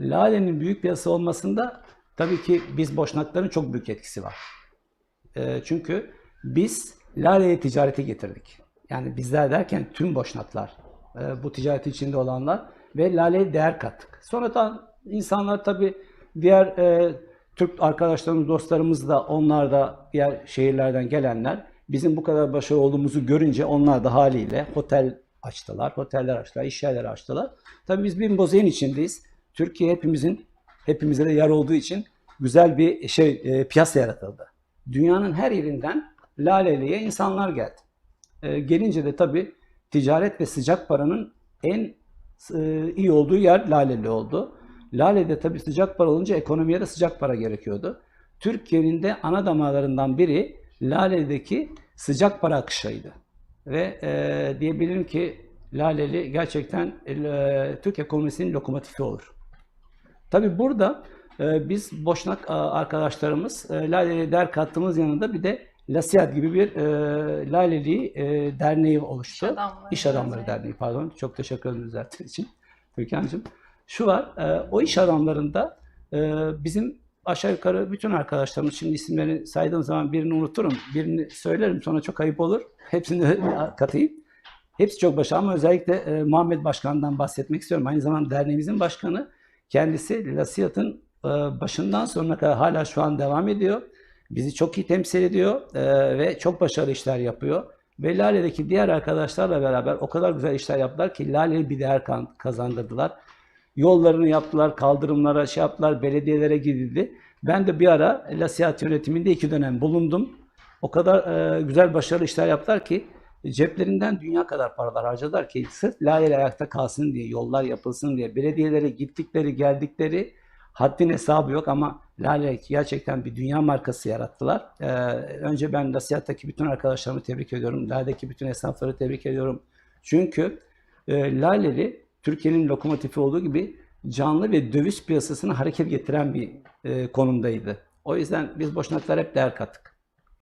Lale'nin büyük piyasa olmasında tabii ki biz Boşnakların çok büyük etkisi var. E, çünkü biz Lale'ye ticareti getirdik. Yani bizler derken tüm Boşnaklar, e, bu ticaret içinde olanlar ve Lale'ye değer kattık. Sonradan insanlar tabii diğer e, Türk arkadaşlarımız, dostlarımız da onlar da diğer şehirlerden gelenler bizim bu kadar başarılı olduğumuzu görünce onlar da haliyle otel açtılar, oteller açtılar, iş yerleri açtılar. Tabii biz bir bozeyin içindeyiz. Türkiye hepimizin, hepimize de yer olduğu için güzel bir şey e, piyasa yaratıldı. Dünyanın her yerinden Laleli'ye insanlar geldi. E, gelince de tabii ticaret ve sıcak paranın en e, iyi olduğu yer Laleli oldu. Lale'de tabii sıcak para olunca ekonomiye de sıcak para gerekiyordu. Türkiye'nin de ana damarlarından biri Lale'deki sıcak para akışıydı. Ve e, diyebilirim ki Laleli gerçekten e, Türk ekonomisinin lokomotifi olur. Tabii burada e, biz Boşnak e, arkadaşlarımız e, Laleli'ye değer kattığımız yanında bir de Lasiyat gibi bir e, Laleli e, derneği oluştu. İş Adamları İş Adamları Derneği. Derneği pardon. Çok teşekkür ederim düzelttiğin için. Türkan'cığım. Şu var, e, o iş adamlarında e, bizim aşağı yukarı bütün arkadaşlarımız, şimdi isimlerini saydığım zaman birini unuturum, birini söylerim sonra çok ayıp olur. Hepsini katayım. Hepsi çok başarılı ama özellikle e, Muhammed Başkan'dan bahsetmek istiyorum. Aynı zamanda derneğimizin başkanı. Kendisi Lasiyat'ın e, başından sonuna kadar hala şu an devam ediyor. Bizi çok iyi temsil ediyor e, ve çok başarılı işler yapıyor. Ve Lale'deki diğer arkadaşlarla beraber o kadar güzel işler yaptılar ki Lale'ye bir değer kazandırdılar. Yollarını yaptılar, kaldırımlara şey yaptılar, belediyelere gidildi. Ben de bir ara Lasiyat yönetiminde iki dönem bulundum. O kadar e, güzel başarılı işler yaptılar ki ceplerinden dünya kadar paralar harcadılar ki sırf Lale'yle ayakta kalsın diye, yollar yapılsın diye. Belediyelere gittikleri, geldikleri haddin hesabı yok ama Lale gerçekten bir dünya markası yarattılar. Ee, önce ben Lasiyat'taki bütün arkadaşlarımı tebrik ediyorum. Lale'deki bütün esnafları tebrik ediyorum. Çünkü e, Laleli Türkiye'nin lokomotifi olduğu gibi canlı ve döviz piyasasını hareket getiren bir e, konumdaydı. O yüzden biz Boşnaklar hep değer kattık.